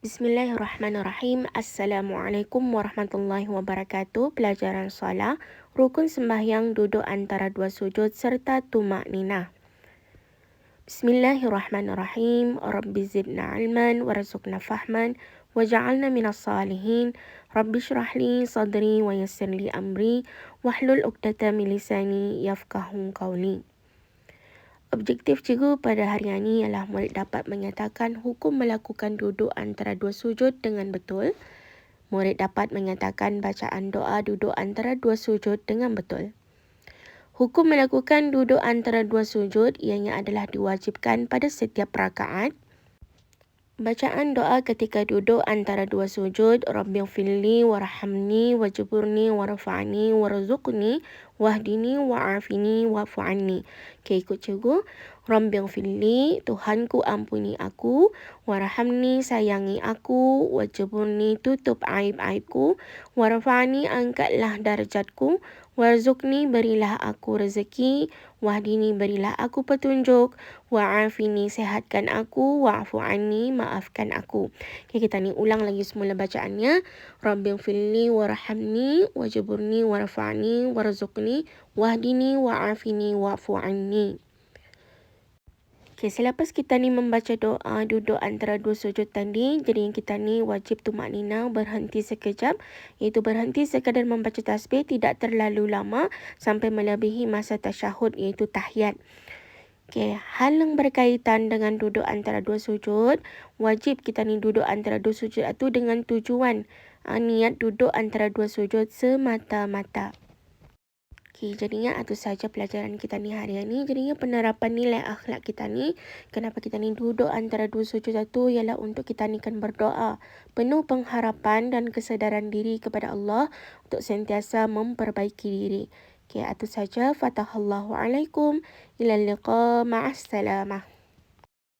Bismillahirrahmanirrahim. Assalamualaikum warahmatullahi wabarakatuh. Pelajaran solat, rukun sembahyang duduk antara dua sujud serta tumak nina. Bismillahirrahmanirrahim. Rabbi zidna ilman warzuqna fahman waj'alna minas salihin. Rabbi syrah li sadri wa yassir li amri wahlul 'uqdatam min lisani yafqahu qawli. Objektif cikgu pada hari ini ialah murid dapat menyatakan hukum melakukan duduk antara dua sujud dengan betul. Murid dapat menyatakan bacaan doa duduk antara dua sujud dengan betul. Hukum melakukan duduk antara dua sujud ianya adalah diwajibkan pada setiap rakaat. Bacaan doa ketika duduk antara dua sujud, Rabbi firli warhamni wajburni warfa'ni warzuqni wahdini wa'afini wa'fu'anni. Okay, ikut cikgu. Rabbi firli, Tuhanku ampuni aku, warhamni sayangi aku, wajburni tutup aib-aibku, warfa'ni angkatlah darjatku, Warzukni berilah aku rezeki, wahdini berilah aku petunjuk, wa'afini sehatkan aku, wa'fu anni maafkan aku. Okay, kita ni ulang lagi semula bacaannya. Rabbi filli warhamni. Wajburni warfa'ni. Warzukni wahdini wa'afini wa'fu anni. Okay, selepas kita ni membaca doa duduk antara dua sujud tadi, jadi kita ni wajib tumak nina berhenti sekejap. Iaitu berhenti sekadar membaca tasbih tidak terlalu lama sampai melebihi masa tasyahud iaitu tahiyat. Okay, hal yang berkaitan dengan duduk antara dua sujud, wajib kita ni duduk antara dua sujud itu dengan tujuan uh, niat duduk antara dua sujud semata-mata. Okey, jadinya itu saja pelajaran kita ni hari ini. Jadinya penerapan nilai akhlak kita ni, kenapa kita ni duduk antara dua sujud itu ialah untuk kita ni kan berdoa. Penuh pengharapan dan kesedaran diri kepada Allah untuk sentiasa memperbaiki diri. Okey, itu saja. Fatahallahu alaikum. Ila liqa ma'as salamah.